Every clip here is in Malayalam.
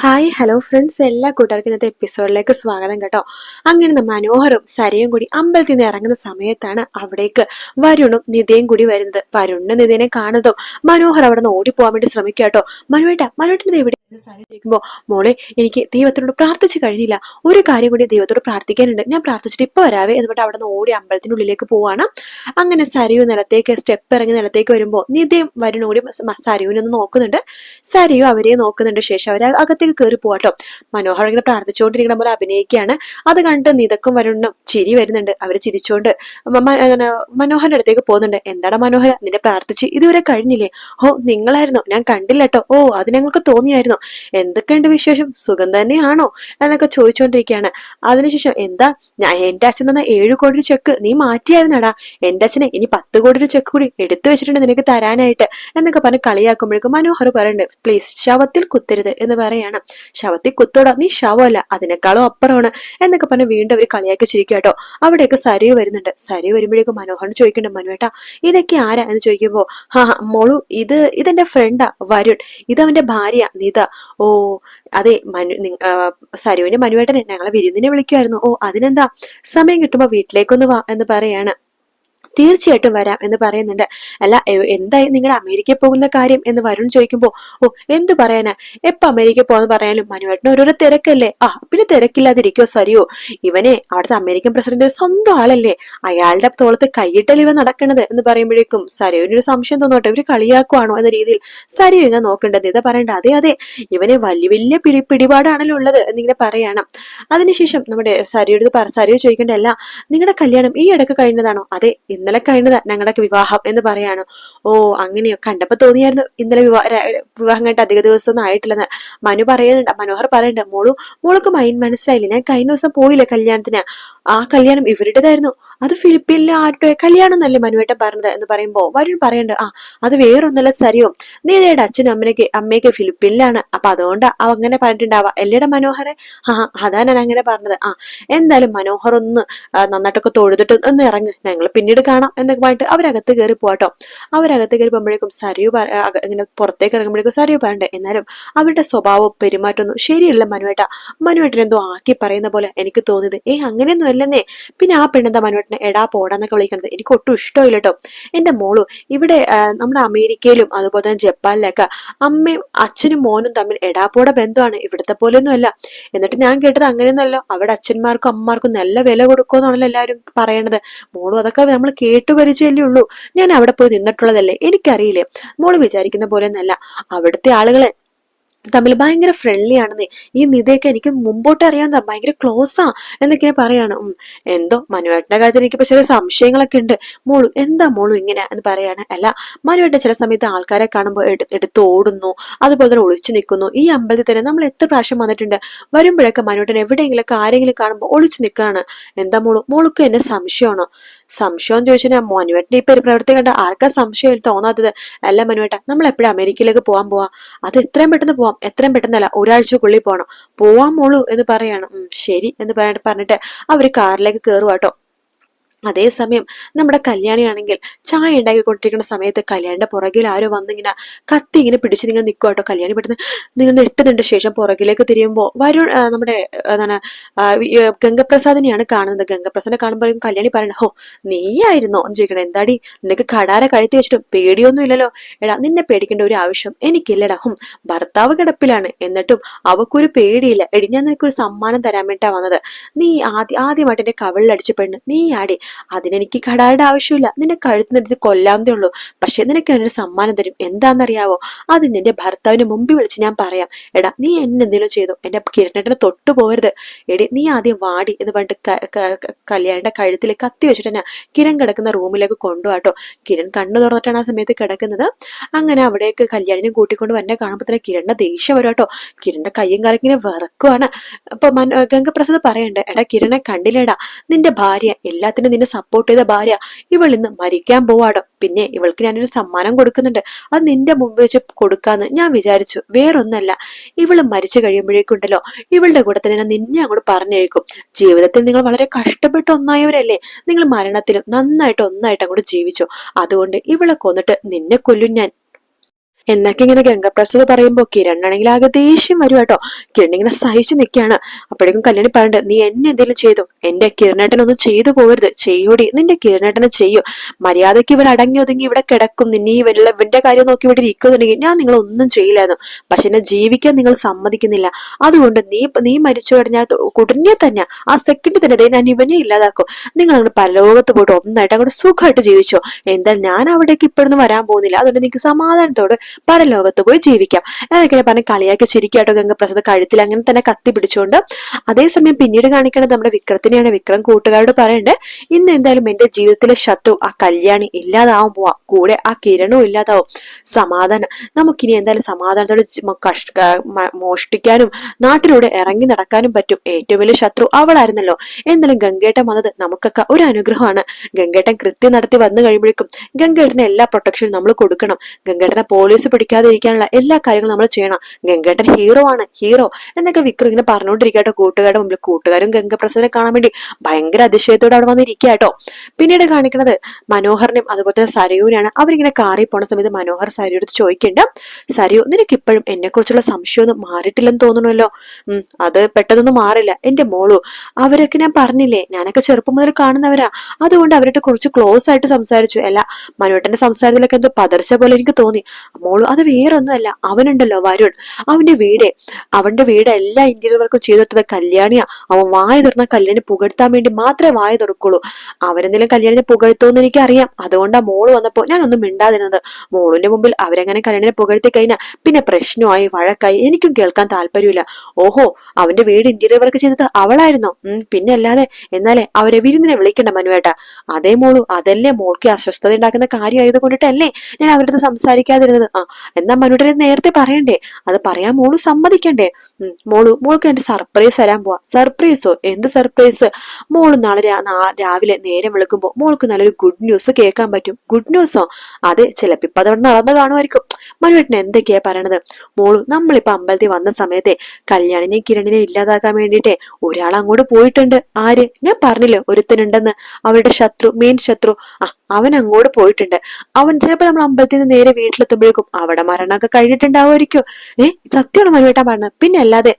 ഹായ് ഹലോ ഫ്രണ്ട്സ് എല്ലാ കൂട്ടുകാർക്കും ഇന്നത്തെ എപ്പിസോഡിലേക്ക് സ്വാഗതം കേട്ടോ. അങ്ങനെ മനോഹറും സരയും കൂടി അമ്പലത്തിൽ നിന്ന് ഇറങ്ങുന്ന സമയത്താണ് അവിടേക്ക് വരുണും നിതയും കൂടി വരുന്നത്. വരുണിന് നിതയെ കാണുന്നതും മനോഹർ അവിടെ നിന്ന് ഓടിപ്പോവാൻ വേണ്ടി ശ്രമിക്കുക കേട്ടോ. മനുവേട്ട മനുവേട്ടൻ എവിടെ എന്ന് സരി മോളെ എനിക്ക് ദൈവത്തിനോട് പ്രാർത്ഥിച്ചു കഴിഞ്ഞില്ല. ഒരു കാര്യം കൂടി ദൈവത്തോട് പ്രാർത്ഥിക്കാനുണ്ട്. ഞാൻ പ്രാർത്ഥിച്ചിട്ട് ഇപ്പൊ വരാവേ എന്നിട്ട് അവിടെ നിന്ന് ഓടി അമ്പലത്തിനുള്ളിലേക്ക് പോവാണ്. അങ്ങനെ സരിയു നിലത്തേക്ക് സ്റ്റെപ്പ് ഇറങ്ങി നിലത്തേക്ക് വരുമ്പോ നിതയും വരുണും കൂടി ഒന്ന് നോക്കുന്നുണ്ട്. സരിയു അവരെ നോക്കുന്നുണ്ട്. ശേഷം അവർ അകത്തേക്ക് കയറി പോവാട്ടോ മനോഹർ ഇങ്ങനെ പ്രാർത്ഥിച്ചുകൊണ്ടിരിക്കുന്ന പോലെ അഭിനയിക്കുകയാണ്. അത് കണ്ട് നിതക്കും വരുണ്ണും ചിരി വരുന്നുണ്ട്. അവർ ചിരിച്ചുകൊണ്ട് മനോഹറിന്റെ അടുത്തേക്ക് പോകുന്നുണ്ട്. എന്താണ് മനോഹര നിന്നെ പ്രാർത്ഥിച്ച് ഇതുവരെ കഴിഞ്ഞില്ലേ? ഓ നിങ്ങളായിരുന്നു. ഞാൻ കണ്ടില്ല കേട്ടോ ഓ അത് ഞങ്ങൾക്ക് തോന്നിയായിരുന്നു. എന്തൊക്കെയുണ്ട് വിശേഷം? സുഖം തന്നെയാണോ? എന്നൊക്കെ ചോദിച്ചുകൊണ്ടിരിക്കുകയാണ്. അതിനുശേഷം എന്താ? ഞാൻ എന്റെ അച്ഛൻ തന്ന ഏഴു കോടി ചെക്ക് നീ മാറ്റിയായിരുന്നടാ. എന്റെ അച്ഛനെ ഇനി പത്ത് കോടി ചെക്ക് കൂടി എടുത്തു വെച്ചിട്ടുണ്ട് നിനക്ക് തരാനായിട്ട്. എന്നൊക്കെ പറഞ്ഞ് കളിയാക്കുമ്പോഴേക്കും മനോഹർ പറയുന്നുണ്ട് പ്ലീസ് ശവത്തിൽ കുത്തരുത് എന്ന് പറയാണ് ശവത്തിൽ കുത്തോടാ. നീ ശവമല്ല അതിനേക്കാളും അപ്പുറമാണ് എന്നൊക്കെ പറഞ്ഞ് വീണ്ടും അവർ കളിയാക്കി ചിരിക്കുക കേട്ടോ. അവിടെയൊക്കെ സരിയു വരുന്നുണ്ട്. സരിയു വരുമ്പോഴേക്കും മനോഹരൻ ചോദിക്കണ്ട മനുവേട്ടാ ഇതൊക്കെ ആരാ? എന്ന് ചോദിക്കുമ്പോ ഹാ മോളു ഇത് ഇതെന്റെ ഫ്രണ്ടാ വരുൺ. ഇതവന്റെ ഭാര്യ നിത. ഓ അതെ മനു സരുവിന്റെ മനുവേട്ടനെ. ഞങ്ങളെ വിരുന്നിനെ വിളിക്കുമായിരുന്നു ഓ അതിനെന്താ? സമയം കിട്ടുമ്പോ വീട്ടിലേക്കൊന്ന് വാ എന്ന് പറയാണ്. തീർച്ചയായിട്ടും വരാം എന്ന് പറയുന്നുണ്ട്. അല്ല എന്തായി നിങ്ങളുടെ അമേരിക്കയിൽ പോകുന്ന കാര്യം എന്ന് വരുൺ ചോദിക്കുമ്പോൾ ഓ എന്ത് പറയാനാ? എപ്പൊ അമേരിക്കയിൽ പോകാന്ന് പറയാനും മനുവേട്ടന് ഓരോരോ തിരക്കല്ലേ? ആ പിന്നെ തിരക്കില്ലാതിരിക്കോ സരിയോ? ഇവനെ അവിടുത്തെ അമേരിക്കൻ പ്രസിഡന്റ് സ്വന്തം ആളല്ലേ? അയാളുടെ തോളത്ത് കൈയിട്ടല്ല ഇവ നടക്കണത് എന്ന് പറയുമ്പോഴേക്കും സരയുവിനൊരു സംശയം തോന്നോട്ടെ ഇവർ കളിയാക്കുവാണോ എന്ന രീതിയിൽ സരിയോ ഇങ്ങനെ നോക്കേണ്ടത് ഇതാ പറയണ്ട. അതെ അതെ ഇവനെ വലിയ വലിയ പിടി പിടിപാടാണല്ലോ ഉള്ളത് എന്നിങ്ങനെ പറയണം. അതിനുശേഷം നമ്മുടെ സരിയുടെ സരിയോ ചോദിക്കേണ്ട അല്ല നിങ്ങളുടെ കല്യാണം ഈ ഇടയ്ക്ക് കഴിഞ്ഞതാണോ? അതെ ഇന്നലെ കഴിഞ്ഞതാ ഞങ്ങളുടെ വിവാഹം എന്ന് പറയാണ്. ഓ അങ്ങനെയോ കണ്ടപ്പോ തോന്നിയായിരുന്നു ഇന്നലെ വിവാഹ വിവാഹം കഴിഞ്ഞിട്ട് അധിക ദിവസമൊന്നും ആയിട്ടില്ലെന്ന്. മനു പറയുന്നുണ്ട് മനോഹർ പറയുന്നുണ്ട് മോളു മോൾക്ക് മൈൻ മനസ്സിലായില്ലേ. ഞാൻ കഴിഞ്ഞ ദിവസം പോയില്ല കല്യാണത്തിന്. ആ കല്യാണം ഇവരുടേതായിരുന്നു. അത് ഫിലിപ്പീനിലെ ആരുടെ? കല്യാണം എന്നല്ലേ മനുവേട്ടൻ പറഞ്ഞത് എന്ന് പറയുമ്പോൾ വരുൺ പറയണ്ട ആ അത് വേറൊന്നല്ല സരിയോ. നീതയുടെ അച്ഛനും അമ്മയ്ക്ക് അമ്മയൊക്കെ ഫിലിപ്പീനിലാണ്. അപ്പൊ അതുകൊണ്ട് അങ്ങനെ പറഞ്ഞിട്ടുണ്ടാവാ. എല്ലേടെ മനോഹരെ ആ അതാ ഞാൻ അങ്ങനെ പറഞ്ഞത്. ആ എന്തായാലും മനോഹർ ഒന്ന് നന്നായിട്ടൊക്കെ തൊഴുതിട്ട് ഒന്ന് ഇറങ്ങ്. ഞങ്ങൾ പിന്നീട് കാണാം എന്നൊക്കെ പറഞ്ഞിട്ട് അവരകത്ത് കയറി പോകട്ടോ അവരകത്ത് കയറി പോകുമ്പോഴേക്കും സരിയു ഇങ്ങനെ പുറത്തേക്ക് ഇറങ്ങുമ്പോഴേക്കും സരിയു പറയണ്ടേ എന്നാലും അവരുടെ സ്വഭാവം പെരുമാറ്റമൊന്നും ശരിയല്ല മനുവേട്ട. മനുവേട്ടൻ എന്തോ ആക്കി പറയുന്ന പോലെ എനിക്ക് തോന്നിയത്. ഏ അങ്ങനെയൊന്നും അല്ലെന്നേ. പിന്നെ ആ പെണ്ണെന്താ മനുവേട്ടനെ എടാ പോടാന്നൊക്കെ വിളിക്കണത് എനിക്ക് ഒട്ടും ഇഷ്ടമില്ല കേട്ടോ എന്റെ മോളു ഇവിടെ നമ്മുടെ അമേരിക്കയിലും അതുപോലെ തന്നെ ജപ്പാനിലൊക്കെ അമ്മയും അച്ഛനും മോനും തമ്മിൽ എടാപ്പോടെ ബന്ധമാണ്. ഇവിടുത്തെ പോലെയൊന്നും അല്ല എന്നിട്ട് ഞാൻ കേട്ടത് അങ്ങനെയൊന്നുമല്ല. അവിടെ അച്ഛന്മാർക്കും അമ്മമാർക്കും നല്ല വില കൊടുക്കുമെന്നാണല്ലോ എല്ലാവരും പറയണത്. മോളും അതൊക്കെ നമ്മൾ കേട്ടു പരിചയമല്ലേ ഉള്ളൂ. ഞാൻ അവിടെ പോയി നിന്നിട്ടുള്ളതല്ലേ? എനിക്കറിയില്ലേ? മോൾ വിചാരിക്കുന്ന പോലെ ഒന്നല്ല അവിടുത്തെ ആളുകളെ തമ്മിൽ ഭയങ്കര ഫ്രണ്ട്ലി ആണെന്ന്. ഈ നിധയൊക്കെ എനിക്ക് മുമ്പോട്ട് അറിയാവുന്ന ഭയങ്കര ക്ലോസ് ആ എന്നൊക്കെ പറയാണ്. എന്തോ മനുവേട്ടന്റെ കാര്യത്തിൽ എനിക്ക് ചില സംശയങ്ങളൊക്കെ ഉണ്ട്. മോളു എന്താ മോളു ഇങ്ങനെ എന്ന് പറയാണ്. അല്ല മനുവേട്ടൻ ചില സമയത്ത് ആൾക്കാരെ കാണുമ്പോൾ എടുത്ത് ഓടുന്നു അതുപോലെ തന്നെ ഒളിച്ചു നിൽക്കുന്നു. ഈ അമ്പലത്തിൽ തന്നെ നമ്മൾ എത്ര പ്രാവശ്യം വന്നിട്ടുണ്ട്? വരുമ്പോഴൊക്കെ മനുവേട്ടൻ എവിടെയെങ്കിലും ആരെങ്കിലും കാണുമ്പോൾ ഒളിച്ചു നിൽക്കുകയാണ്. എന്താ മോളു? മോളുക്ക് എന്നെ സംശയമാണോ? സംശയം ചോദിച്ചാൽ മനുവേട്ടന്റെ ഇപ്പൊ ഒരു പ്രവൃത്തി കണ്ട ആർക്കാ സംശയം തോന്നാത്തത്? അല്ല മനുവേട്ട നമ്മൾ എപ്പോഴും അമേരിക്കയിലേക്ക് പോകാൻ പോവാം? അത് എത്രയും പെട്ടെന്ന് പോവാം എത്രയും പെട്ടെന്നല്ല ഒരാഴ്ചക്കുള്ളിൽ പോകണം പോവാൻ മോളൂ എന്ന് പറയാണ്. ശരി എന്ന് പറ- പറഞ്ഞിട്ട് അവർ കാറിലേക്ക് കയറുവാട്ടോ അതേസമയം നമ്മുടെ കല്യാണിയാണെങ്കിൽ ചായ ഉണ്ടാക്കിക്കൊണ്ടിരിക്കുന്ന സമയത്ത് കല്യാണിന്റെ പുറകിൽ ആരോ വന്നിങ്ങനെ കത്തി ഇങ്ങനെ പിടിച്ച് നിങ്ങൾ നിൽക്കുക കേട്ടോ കല്യാണി പെട്ടെന്ന് നിങ്ങൾ നെട്ടുന്നുണ്ട് ശേഷം പുറകിലേക്ക് തിരിയുമ്പോൾ വരുൺ നമ്മുടെ എന്താണ് ഗംഗപ്രസാദിനെയാണ് കാണുന്നത്. ഗംഗപ്രസാദിനെ കാണുമ്പോൾ കല്യാണി പറയണ ഹോ നീയായിരുന്നോ? എന്ന് ചോദിക്കണം എന്താടി? നിനക്ക് കടാര കഴുത്തി വെച്ചിട്ട് പേടിയൊന്നും ഇല്ലല്ലോ. എടാ നിന്നെ പേടിക്കേണ്ട ഒരു ആവശ്യം എനിക്കില്ലടാ. ഹും ഭർത്താവ് കിടപ്പിലാണ്. എന്നിട്ടും അവക്കൊരു പേടിയില്ല. എടി ഞാൻ നിനക്കൊരു സമ്മാനം തരാൻ വേണ്ടിട്ടാ വന്നത്. നീ ആദ്യ ആദ്യമായിട്ട് എന്റെ കവിളിലടിച്ച പെണ്ണ്. നീ ആടി അതിനെനിക്ക് കടാരുടെ ആവശ്യമില്ല. നിന്നെ കഴുത്തിനെടുത്ത് കൊല്ലാന്തേ ഉള്ളൂ. പക്ഷെ നിനക്ക് എന്നൊരു സമ്മാനം തരും. എന്താണെന്നറിയാവോ? അത് നിന്റെ ഭർത്താവിന് മുമ്പിൽ വിളിച്ച് ഞാൻ പറയാം. എടാ നീ എന്നെ എന്തെങ്കിലും ചെയ്തു? എന്റെ കിരണേട്ടനെ തൊട്ടു പോരുത്. എടി നീ ആദ്യം വാടി എന്ന് പറഞ്ഞിട്ട് കല്യാണിന്റെ കഴുത്തിൽ കത്തി വെച്ചിട്ട് കിരൺ കിടക്കുന്ന റൂമിലേക്ക് കൊണ്ടുപോട്ടോ കിരൺ കണ്ണു തുറന്നിട്ടാണ് ആ സമയത്ത് കിടക്കുന്നത്. അങ്ങനെ അവിടേക്ക് കല്യാണിനെ കൂട്ടിക്കൊണ്ട് വന്നെ കാണുമ്പോൾ തന്നെ കിരണിന്റെ ദേഷ്യം വരും കേട്ടോ. കിരണിന്റെ കയ്യും കാലക്കിങ്ങനെ വിറക്കുവാണ്. അപ്പൊ ഗംഗപ്രസാദ് പറയണ്ടേ എടാ കിരണെ കണ്ടില്ലേടാ? നിന്റെ ഭാര്യ എല്ലാത്തിനും നിന്നെ സപ്പോർട്ട് ചെയ്ത ഭാര്യ. ഇവൾ ഇന്ന് മരിക്കാൻ പോവാടോ. പിന്നെ ഇവൾക്ക് ഞാനൊരു സമ്മാനം കൊടുക്കുന്നുണ്ട്. അത് നിന്റെ മുമ്പ് വെച്ച് കൊടുക്കാന്ന് ഞാൻ വിചാരിച്ചു. വേറൊന്നല്ല. ഇവൾ മരിച്ചു കഴിയുമ്പോഴേക്കുണ്ടല്ലോ. ഇവളുടെ കൂടെ തന്നെ ഞാൻ നിന്നെ അങ്ങോട്ട് പറഞ്ഞേക്കും ജീവിതത്തിൽ നിങ്ങൾ വളരെ കഷ്ടപ്പെട്ട് ഒന്നായവരല്ലേ. നിങ്ങൾ മരണത്തിലും നന്നായിട്ട് ഒന്നായിട്ട് അങ്ങോട്ട് ജീവിച്ചു. അതുകൊണ്ട് ഇവളെ കൊന്നിട്ട് നിന്നെ കൊല്ലും ഞാൻ. എന്നൊക്കെ ഇങ്ങനെ ഗംഗപ്രസാദ് പറയുമ്പോ കിരണാണെങ്കിൽ ആകെ ദേഷ്യം വരും കേട്ടോ. കിരൺ ഇങ്ങനെ സഹിച്ചു നിൽക്കുകയാണ് അപ്പോഴേക്കും കല്യാണി പറയണ്ട നീ എന്നെ എന്തെങ്കിലും ചെയ്തു? എന്റെ കിരണേട്ടനൊന്നും ചെയ്തു പോകരുത്. ചെയ്യൂടി. നിന്റെ കിരണേട്ടനെ ചെയ്യൂ. മര്യാദയ്ക്ക് ഇവിടെ അടങ്ങി ഒതുങ്ങി ഇവിടെ കിടക്കും. നീ വെള്ള ഇവന്റെ കാര്യം നോക്കി ഇവിടെ ഇരിക്കുന്നുണ്ടെങ്കിൽ ഞാൻ നിങ്ങൾ ഒന്നും ചെയ്യില്ലായിരുന്നു. പക്ഷെ എന്നെ ജീവിക്കാൻ നിങ്ങൾ സമ്മതിക്കുന്നില്ല. അതുകൊണ്ട് നീ നീ മരിച്ചു കഴിഞ്ഞാൽ ഉടനെ തന്നെ ആ സെക്കൻഡ് തന്നെ ഞാൻ ഇവനെ ഇല്ലാതാക്കും. നിങ്ങൾ അങ്ങോട്ട് പരലോകത്ത് പോയിട്ട് ഒന്നായിട്ട് അങ്ങോട്ട് സുഖമായിട്ട് ജീവിച്ചോ. എന്തായാലും ഞാൻ അവിടേക്ക് ഇപ്പോഴൊന്നും വരാൻ പോകുന്നില്ല. അതുകൊണ്ട് നിങ്ങൾക്ക് സമാധാനത്തോട് പരലോകത്ത് പോയി ജീവിക്കാം. അതൊക്കെ പറഞ്ഞ് കളിയാക്കി ചിരിക്കാട്ടോ ഗംഗപ്രസാദ് കഴുത്തിൽ അങ്ങനെ തന്നെ കത്തി പിടിച്ചുകൊണ്ട് അതേസമയം പിന്നീട് കാണിക്കേണ്ടത് നമ്മുടെ വിക്രത്തിനെയാണ്. വിക്രം കൂട്ടുകാരോട് പറയണ്ടേ ഇന്ന് എന്തായാലും എന്റെ ജീവിതത്തിലെ ശത്രു ആ കല്യാണി ഇല്ലാതാവും പോവാ. കൂടെ ആ കിരണവും ഇല്ലാതാവും. സമാധാനം. നമുക്കിനി എന്തായാലും സമാധാനത്തോടെ മോഷ്ടിക്കാനും നാട്ടിലൂടെ ഇറങ്ങി നടക്കാനും പറ്റും. ഏറ്റവും വലിയ ശത്രു അവളായിരുന്നല്ലോ. എന്തായാലും ഗംഗേട്ടൻ വന്നത് നമുക്കൊക്കെ ഒരു അനുഗ്രഹമാണ്. ഗംഗേട്ടൻ കൃത്യം നടത്തി വന്നു കഴിയുമ്പോഴേക്കും ഗംഗേട്ടനെ എല്ലാ പ്രൊട്ടക്ഷനും നമ്മൾ കൊടുക്കണം. ഗംഗേട്ടനെ പോലീസ് പിടിക്കാതെ ഇരിക്കാനുള്ള എല്ലാ കാര്യങ്ങളും നമ്മൾ ചെയ്യണം. ഗംഗേട്ടൻ ഹീറോ ആണ് ഹീറോ എന്നൊക്കെ വിക്രം ഇങ്ങനെ പറഞ്ഞുകൊണ്ടിരിക്കട്ടോ കൂട്ടുകാരുടെ മുമ്പിൽ. കൂട്ടുകാരും ഗംഗപ്രസനെ കാണാൻ വേണ്ടി ഭയങ്കര അതിശയത്തോടെ അവിടെ വന്നിരിക്കാട്ടോ പിന്നീട് കാണിക്കുന്നത് മനോഹറിനെയും അതുപോലെ തന്നെ സരയുവിനാണ് അവരിങ്ങനെ കാറിൽ പോണ സമയത്ത് മനോഹർ സരയുടെ ചോദിക്കേണ്ട സരയു നിനക്ക് ഇപ്പോഴും എന്നെ കുറിച്ചുള്ള സംശയമൊന്നും മാറിയിട്ടില്ലെന്ന് തോന്നണമല്ലോ ഉം അത് പെട്ടെന്നൊന്നും മാറില്ല. എന്റെ മോളു അവരൊക്കെ ഞാൻ പറഞ്ഞില്ലേ ഞാനൊക്കെ ചെറുപ്പം മുതൽ കാണുന്നവരാ. അതുകൊണ്ട് അവരുടെ കുറച്ച് ക്ലോസ് ആയിട്ട് സംസാരിച്ചു. അല്ല മനുവേട്ടന്റെ സംസാരത്തിലൊക്കെ എന്തോ പതർച്ച പോലെ എനിക്ക് തോന്നി. മോളു. അത് വേറൊന്നുമല്ല. അവനുണ്ടല്ലോ വരുൺ. അവന്റെ വീട്. അവന്റെ വീട് എല്ലാ ഇന്റീരിയർ വർക്കും ചെയ്തിട്ടത് കല്യാണിയാ. അവൻ വായ തുറന്ന കല്യാണി പുകഴ്ത്താൻ വേണ്ടി മാത്രമേ വായ തുറക്കുള്ളൂ. അവരെന്തെങ്കിലും കല്യാണിനെ പുകഴ്ത്തുമെന്ന് എനിക്കറിയാം. അതുകൊണ്ടാ മോൾ വന്നപ്പോ ഞാനൊന്നും മിണ്ടാതിരുന്നത്. മോളിന്റെ മുമ്പിൽ അവരെങ്ങനെ കല്യാണിനെ പുകഴ്ത്തി കഴിഞ്ഞാൽ പിന്നെ പ്രശ്നമായി വഴക്കായി. എനിക്കും കേൾക്കാൻ താല്പര്യമില്ല. ഓഹോ അവന്റെ വീട് ഇന്റീരിയർ വർക്ക് ചെയ്തത് അവളായിരുന്നോ? പിന്നെ അല്ലാതെ. എന്നാലേ അവരെ വിരുന്നിനെ വിളിക്കണ്ട മനുവേട്ട. അതേ മോളു. അതല്ലേ മോൾക്ക് അസ്വസ്ഥത ഉണ്ടാക്കുന്ന കാര്യമായത് കൊണ്ടിട്ടല്ലേ ഞാൻ അവരുടെ സംസാരിക്കാതിരുന്നത്? ആ എന്നാ മനുവേട്ടനെ നേരത്തെ പറയണ്ടേ? അത് പറയാൻ മോളു സമ്മതിക്കണ്ടേ? മോൾ മോൾക്ക് എന്റെ സർപ്രൈസ് തരാൻ പോവാ. സർപ്രൈസോ എന്ത് സർപ്രൈസ് മോൾ നാളെ രാവിലെ നേരം വിളിക്കുമ്പോ മോൾക്ക് നല്ലൊരു ഗുഡ് ന്യൂസ് കേൾക്കാൻ പറ്റും. ഗുഡ് ന്യൂസോ അതെ ചിലപ്പോ ഇപ്പൊ അതവിടെ നടന്നു കാണുമായിരിക്കും. മനുവേട്ടൻ എന്തൊക്കെയാ പറയണത്? മോളു നമ്മളിപ്പോ അമ്പലത്തിൽ വന്ന സമയത്തെ കല്യാണിനെയും കിരണിനെയും ഇല്ലാതാക്കാൻ വേണ്ടിയിട്ടേ ഒരാൾ അങ്ങോട്ട് പോയിട്ടുണ്ട്. ആര്? ഞാൻ പറഞ്ഞില്ലേ ഒരുത്തനുണ്ടെന്ന്. അവരുടെ ശത്രു മെയിൻ ശത്രു. ആ അവൻ അങ്ങോട്ട് പോയിട്ടുണ്ട്. അവൻ ചിലപ്പോ നമ്മൾ അമ്പലത്തിൽ നിന്ന് നേരെ വീട്ടിലെത്തുമ്പോഴേക്കും അവിടെ മരണമൊക്കെ കഴിഞ്ഞിട്ടുണ്ടാവുമായിരിക്കും. ഏഹ് സത്യമാണ് മനുവേട്ടാ പറഞ്ഞത്. പിന്നെ അല്ലാതെ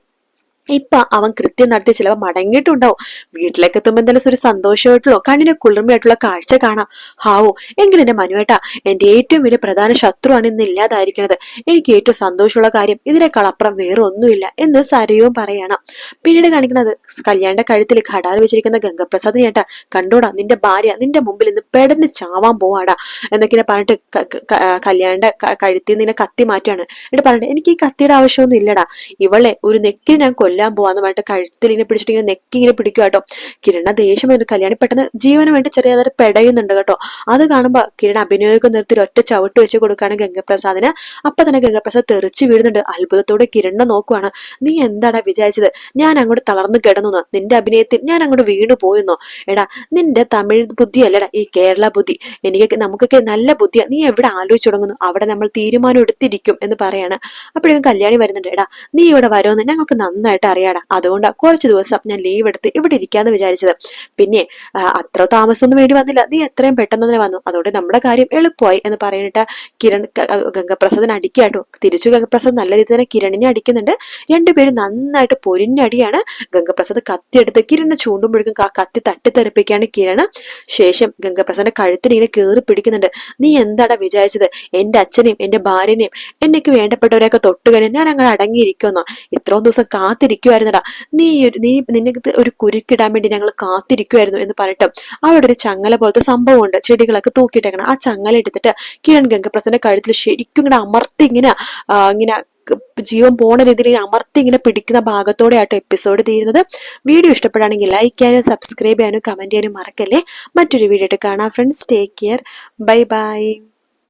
ഇപ്പൊ അവൻ കൃത്യം നടത്തി ചിലവ് മടങ്ങിയിട്ടുണ്ടാവും. വീട്ടിലേക്ക് എത്തുമ്പോൾ എന്തായാലും ഒരു സന്തോഷമായിട്ടുള്ള. കണ്ണിന് കുളിർമയായിട്ടുള്ള കാഴ്ച കാണാം. ഹാവോ എങ്കിലും എന്റെ മനുവേട്ട എന്റെ ഏറ്റവും വലിയ പ്രധാന ശത്രുവാണ് ഇന്ന് ഇല്ലാതായിരിക്കുന്നത് എനിക്ക് ഏറ്റവും സന്തോഷമുള്ള കാര്യം ഇതിനേക്കാൾ അപ്പുറം വേറെ ഒന്നുമില്ല എന്ന് സരയവും പറയണം. പിന്നീട് കാണിക്കുന്നത് കല്യാണ കഴുത്തിൽ ഘടാൽ വെച്ചിരിക്കുന്ന ഗംഗപ്രസാദ് ചേട്ടാ കണ്ടോടാ നിന്റെ ഭാര്യ നിന്റെ മുമ്പിൽ നിന്ന് പെടന്ന് ചാവാൻ പോവാടാ. എന്നൊക്കെ പറഞ്ഞിട്ട് ക- ക- ക- കല്യാണിന്റെ ക- കഴുത്തിൽ നിന്നെ കത്തി മാറ്റാണ് എന്നിട്ട് പറഞ്ഞിട്ട് എനിക്ക് ഈ കത്തിയുടെ ആവശ്യമൊന്നും ഇല്ലടാ. ഇവളെ ഒരു നെക്കിന് ഞാൻ കൊല്ലാൻ പോവാന്നുമായിട്ട് കഴുത്തിൽ ഇങ്ങനെ പിടിച്ചിട്ട് ഇങ്ങനെ നെക്കി ഇങ്ങനെ പിടിക്കുക കേട്ടോ. കിരണ ദേഷ്യം ഒരു കല്യാണി പെട്ടെന്ന് ജീവന് വേണ്ടി ചെറിയതായിട്ട് പെടയുന്നുണ്ട് കേട്ടോ. അത് കാണുമ്പോ കിരണ അഭിനയമൊക്കെ നിർത്തി ഒറ്റ ചവിട്ട് വെച്ച് കൊടുക്കുകയാണ് ഗംഗപ്രസാദിന് അപ്പൊ തന്നെ ഗംഗപ്രസാദ് തെറിച്ചു വീഴുന്നുണ്ട്. അത്ഭുതത്തോടെ കിരണ നോക്കുവാണ്. നീ എന്താടാ വിചാരിച്ചത്? ഞാൻ അങ്ങോട്ട് തളർന്നു കിടന്നു നിന്റെ അഭിനയത്തിൽ ഞാൻ അങ്ങോട്ട് വീണു പോയെന്നോ എടാ നിന്റെ തമിഴ് ബുദ്ധി അല്ലടാ ഈ കേരള ബുദ്ധി. എനിക്ക് നമുക്കൊക്കെ നല്ല ബുദ്ധിയാ. നീ എവിടെ ആലോചിച്ചു തുടങ്ങുന്നു? അവിടെ നമ്മൾ തീരുമാനം എടുത്തിരിക്കും എന്ന് പറയാണ്. അപ്പോഴേക്കും കല്യാണി വരുന്നുണ്ട്. എടാ നീ ഇവിടെ വരുമെന്ന് ഞങ്ങൾക്ക് നന്നായിട്ട് അറിയാടാ. അതുകൊണ്ടാ കുറച്ച് ദിവസം ഞാൻ ലീവ് എടുത്ത് ഇവിടെ ഇരിക്കാന്ന് വിചാരിച്ചത്. പിന്നെ അത്ര താമസമൊന്നും വേണ്ടി വന്നില്ല. നീ എത്രയും പെട്ടെന്ന് തന്നെ വന്നു. അതോടെ നമ്മുടെ കാര്യം എളുപ്പമായി എന്ന് പറയുന്നിട്ട് കിരൺ ഗംഗപ്രസാദിനെ അടിക്കാട്ടോ തിരിച്ചു ഗംഗപ്രസാദ് നല്ല രീതിയിൽ തന്നെ കിരണിനെ അടിക്കുന്നുണ്ട്. രണ്ടുപേരും നന്നായിട്ട് പൊരിഞ്ഞടിയാണ്. ഗംഗപ്രസാദ് കത്തിയെടുത്ത് കിരണിനെ ചൂണ്ടുമ്പോഴേക്കും ആ കത്തി തട്ടിത്തെറിപ്പിക്കുകയാണ് കിരണ്. ശേഷം ഗംഗപ്രസാദിന്റെ കഴുത്തിന് ഇങ്ങനെ കയറി പിടിക്കുന്നുണ്ട്. നീ എന്താടാ വിചാരിച്ചത്? എന്റെ അച്ഛനെയും എന്റെ ഭാര്യനെയും എന്നെക്ക് വേണ്ടപ്പെട്ടവരെയൊക്കെ തൊട്ടുകഴിഞ്ഞാൽ ഞാൻ അങ്ങനെ അടങ്ങിയിരിക്കുമെന്നോ? ഇത്രയും ദിവസം കാത്തിരിക്കുമായിരുന്നടാ നീ നീ നിനക്ക് ഒരു കുരുക്കിടാൻ വേണ്ടി ഞങ്ങൾ കാത്തിരിക്കുമായിരുന്നു എന്ന് പറഞ്ഞിട്ട് അവിടെ ഒരു ചങ്ങല പോലത്തെ സംഭവമുണ്ട്. ചെടികളൊക്കെ തൂക്കിയിട്ടേക്കണം. ആ ചങ്ങല എടുത്തിട്ട് കിരൺ ഗംഗപ്രസന്റെ കഴുത്തിൽ ശരിക്കും ഇങ്ങനെ അമർത്തി ഇങ്ങനെ ഇങ്ങനെ ജീവൻ പോണ രീതിയിൽ അമർത്തി ഇങ്ങനെ പിടിക്കുന്ന ഭാഗത്തോടെ ആട്ടോ എപ്പിസോഡ് തീരുന്നത്. വീഡിയോ ഇഷ്ടപ്പെടുകയാണെങ്കിൽ ലൈക്ക് ചെയ്യാനും സബ്സ്ക്രൈബ് ചെയ്യാനും കമന്റ് ചെയ്യാനും മറക്കല്ലേ. മറ്റൊരു വീഡിയോ ആയിട്ട് കാണാം friends take care bye bye